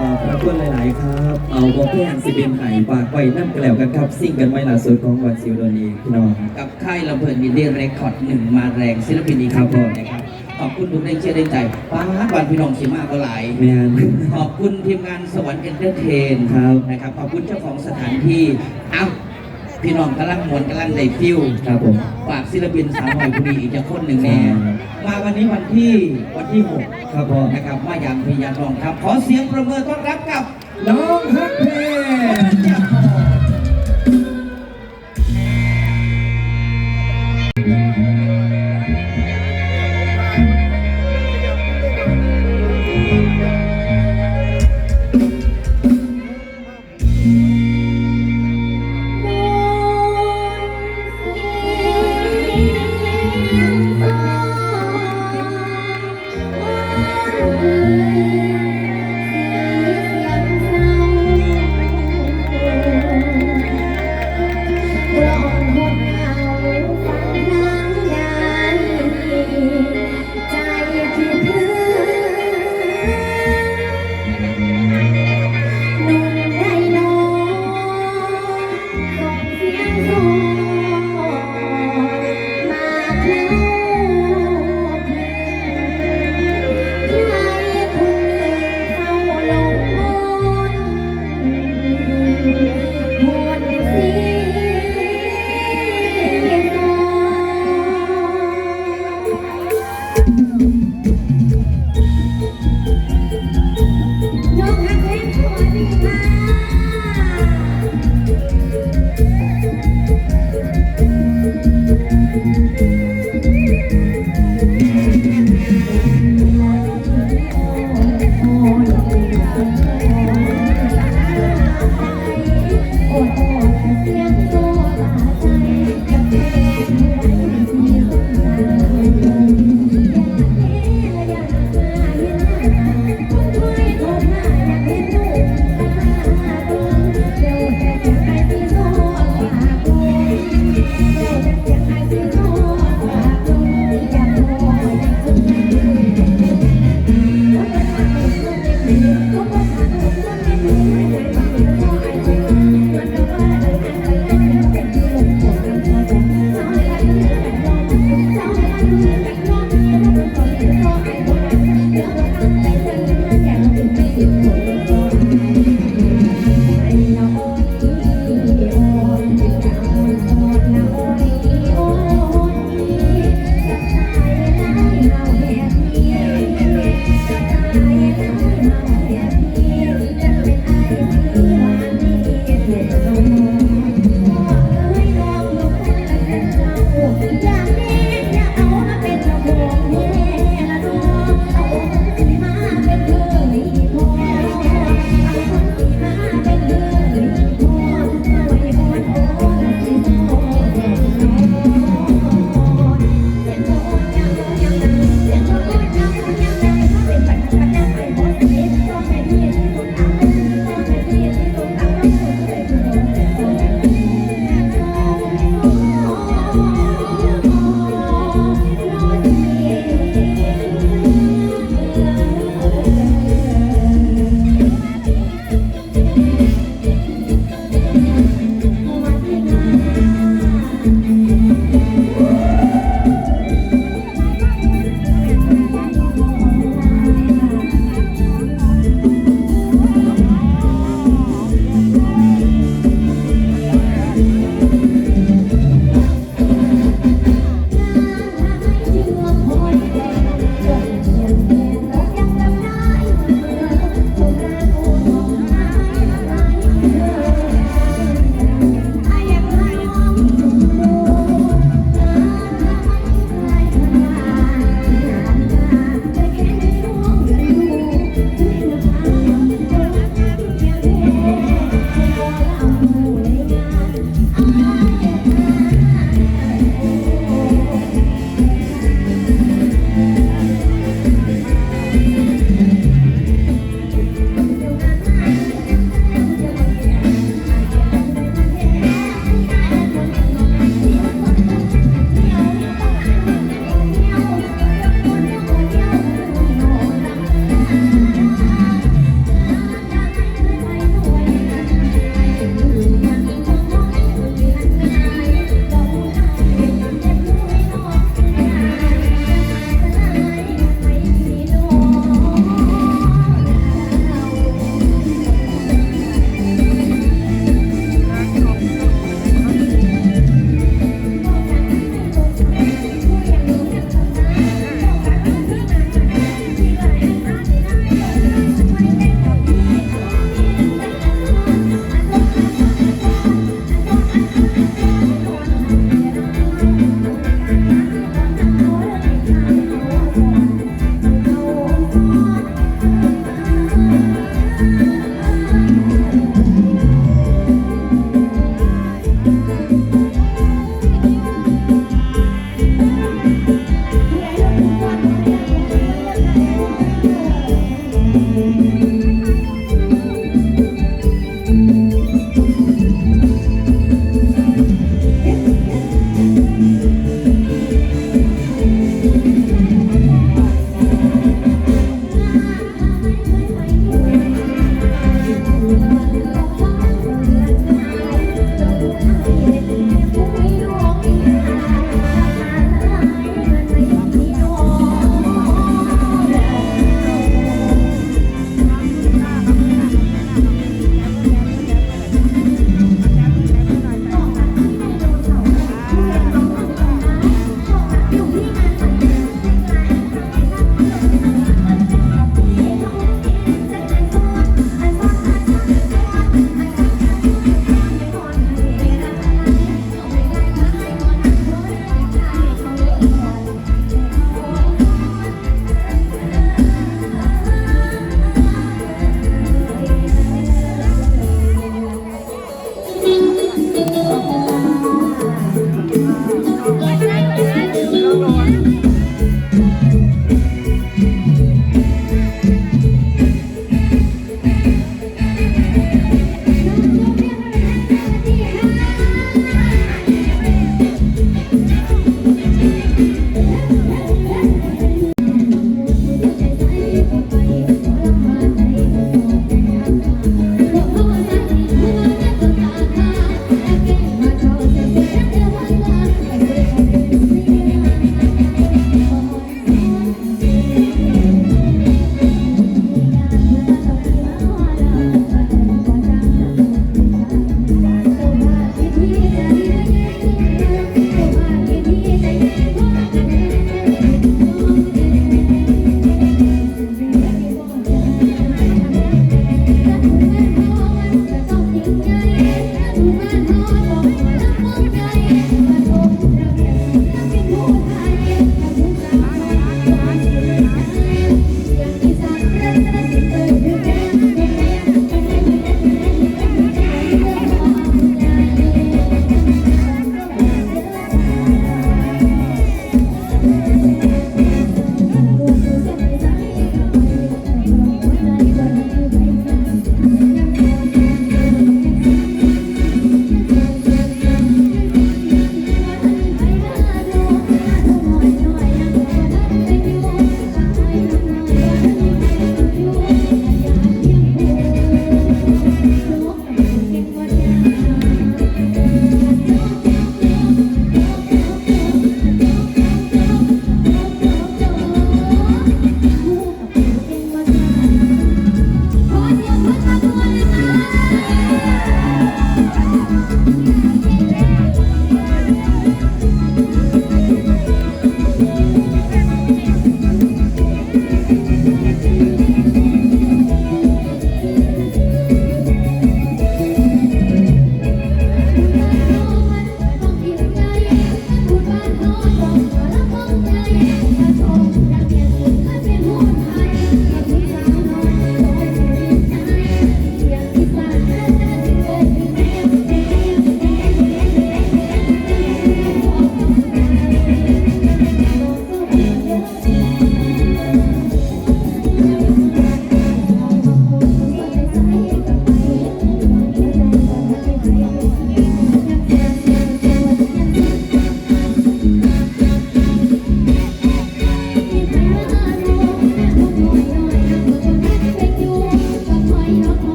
ขอบพระคุณหลาย ๆ ครับ เอาบอกแพงสิเป็นไห่ฝากไว้นั่นกันแล้วกันครับซิ่งกันไว้ล่าสุดของวันซิลโดนีพี่น้องกับค่ายลำเพลินมินดี้เรคคอร์ดหนึ่งมาแรงศิลปินอีกครับผมนะครับขอบคุณทุกแรงเชียร์แรงใจป้าดวันพี่น้องสีมากก็หลายแมนขอบคุณทีมงานสวรรค์เอนเตอร์เทนครับนะครับขอบคุณเจ้าของสถานที่เอ้า พี่น้องกำลังมวนกำลังได้ฟิลครับผมฝากศิลปินสาวหน่อยคนนี้อีกจะคนหนึ่งแน่ครับมาวันนี้วันที่วันที่หกครับพ่อนะครับมาอย่างพี่ยารองครับ ขอเสียงประเมินต้อนรับกับน้องฮักเพง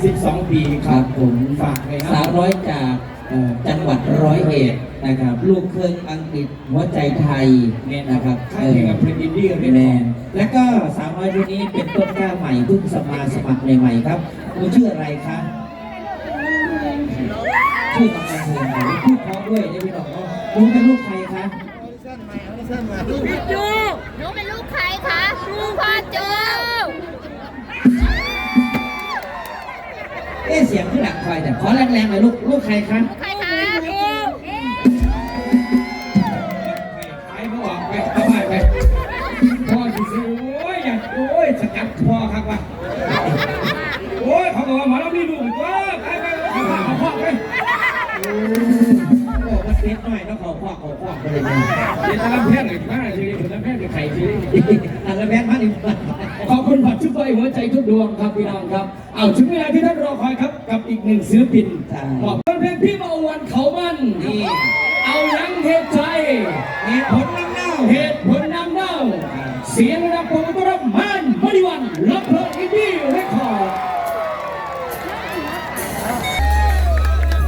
เทิงพลังไว้12 ปีคครัรับบผมฝากเลยคสารัวบร้อยจากเอ่อจังหวัดร้อยเอ็ดนะครับ ลูกเครื่องอังกฤษหัวใจไทยเนี่ยนะครับค่ายเพลงกับเพลงอินดี้เรียกแมของนแล้วก็สาวน้อยคนนี้เป็นต้นกล้าใหม่เพิ่งสมาสมัครใหม่ๆครับคุณชื่ออะไรคะชื่อกำลังเพลงไหนพูดเพราะด้วยได้พี่น้องเนาะคุณเป็นลูกใคร แต่ขอแรงๆหน่อยลูกลูกใครคะใครคะครูไปเขาออกไปเข้าไปไปพ่อสิสิโอ้ยอยากโอ้ยสกัดพ่อครับว่ะโอ้ยเขาบอกว่าหมอเรามีลูกอีกว่าไปไปไปเอาพ่อไปบอกว่าเซ็ตหน่อยต้องขอพ่อขอพ่อไปเลยนะเดี๋ยวจะรับแพทย์หน่อยมาทีนี้ผมรับแพทย์จะไข่ทีนี้อันละแม่มาดิขอบ หัวใจทุกดวงครับพี่น้องครับ เอาถึงเวลาที่ท่านรอคอยครับ กับอีกหนึ่งศิลปินบอกเพลงพี่มาวันเขามันนี่เอายังเหตุใจเหตุผลน้ำเน่าเหตุผลนำเน่าเสียงระดับโปรโมทรับมันมริวันรับเพลินอินดี้เรคคอร์ด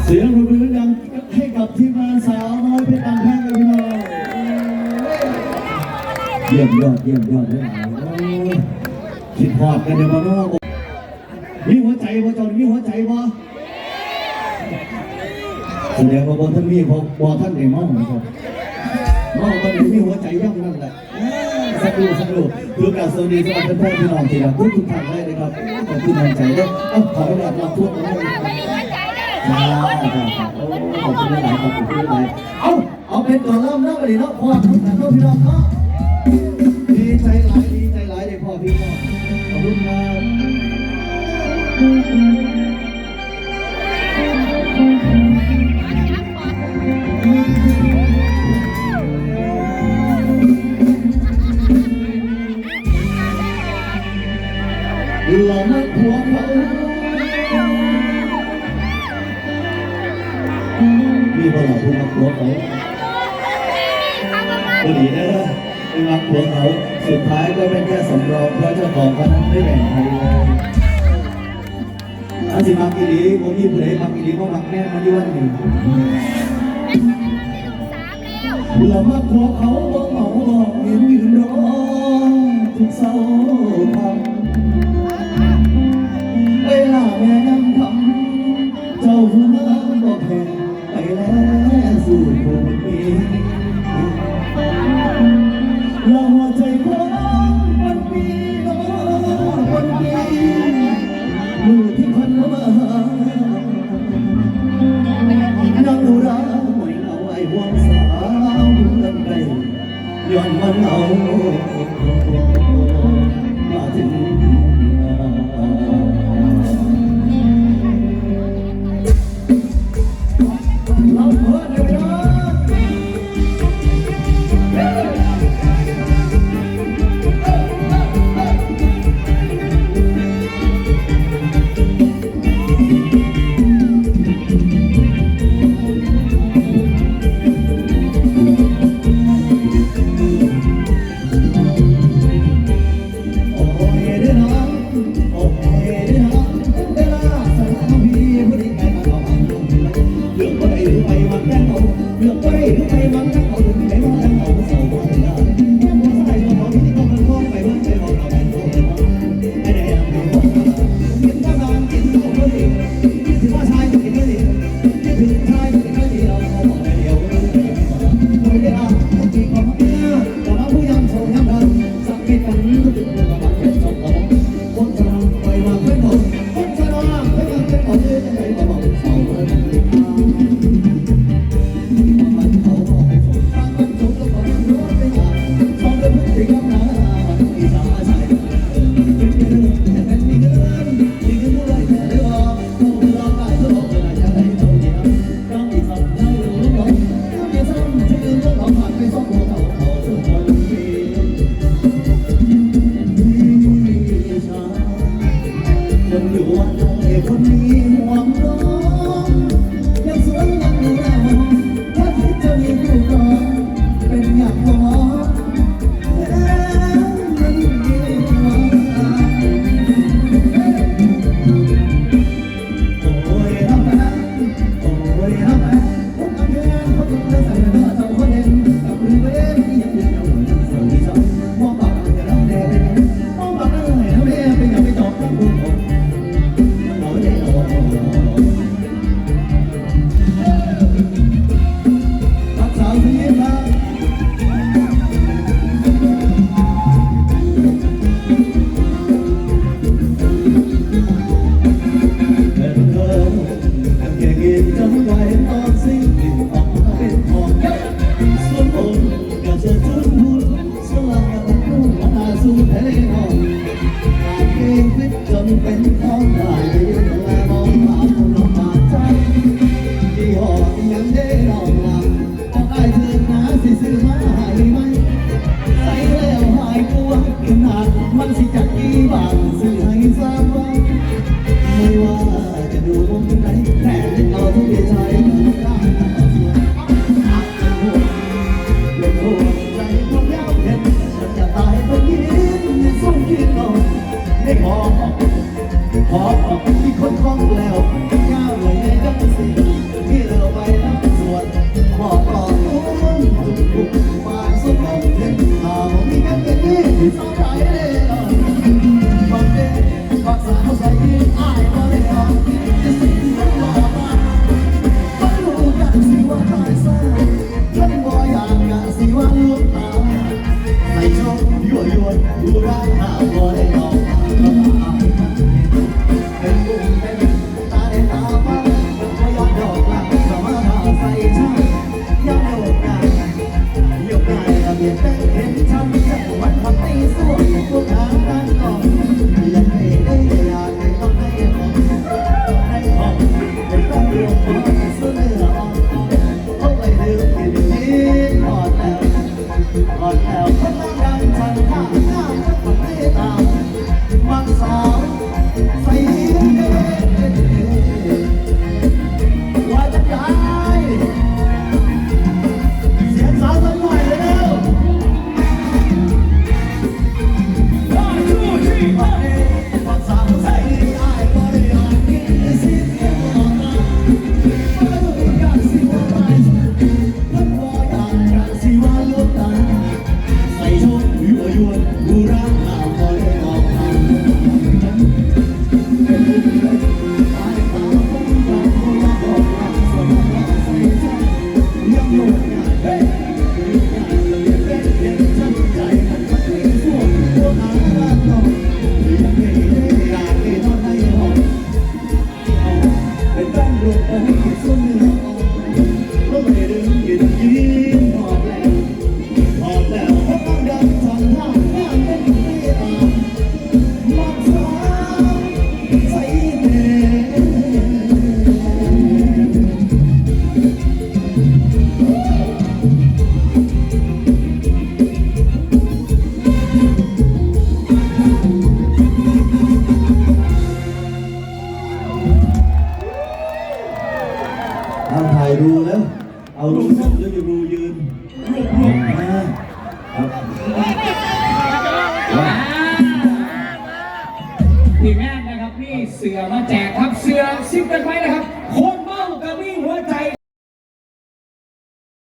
เสียงปรบมือดังให้กับทีมงานสาวน้อยเพชรบางแพงเลยพี่น้องเยี่ยมยอดเยี่ยมยอดเลยโอ้ย คิดพอดกันเดี๋ยวมาโน่มีหัวใจบ่จอนมีหัวใจบ่แสดงว่าบ่ท่านมีบ่บ่ท่านได้มองนะครับมองตอนนี้มีหัวใจย่อมนั่นแหละสักครู่สักครู่ดูการสวัสดีสำหรับเพื่อนๆพี่น้องที่รักทุกทุกท่านเลยนะครับขอบคุณทางใจด้วยเอ้าขออนุญาตรับทุกท่านไม่มีหัวใจเลยจ้าขอบคุณหลายขอบคุณหลายเอาเอาเป็นตัวเริ่มเริ่มไปดิเนาะพ่อทุกท่านทุกพี่น้องเนาะดีใจหลายดีใจหลายเลยพ่อพี่น้อง ขอบคุณครับเราไม่ผัวเขามีคนหลอกผู้มาผัวเขาก็ดีนะ เป็นรักผัวเขาสุดท้ายก็เป็นแค่สำรองเพราะเจ้าของเขานั้นไม่แบ่งใครเลยอาสิมากิลีผมมีผู้ใดมากิลีก็มักแม่มาที่วันนี้เรามาผัวเขาบ่เหงาบ่เห็นยืนรอทุกเศร้าคำเวลาแม่นำคำเจ้าผู้นั้นบอกแพ้ เป็น ให้อ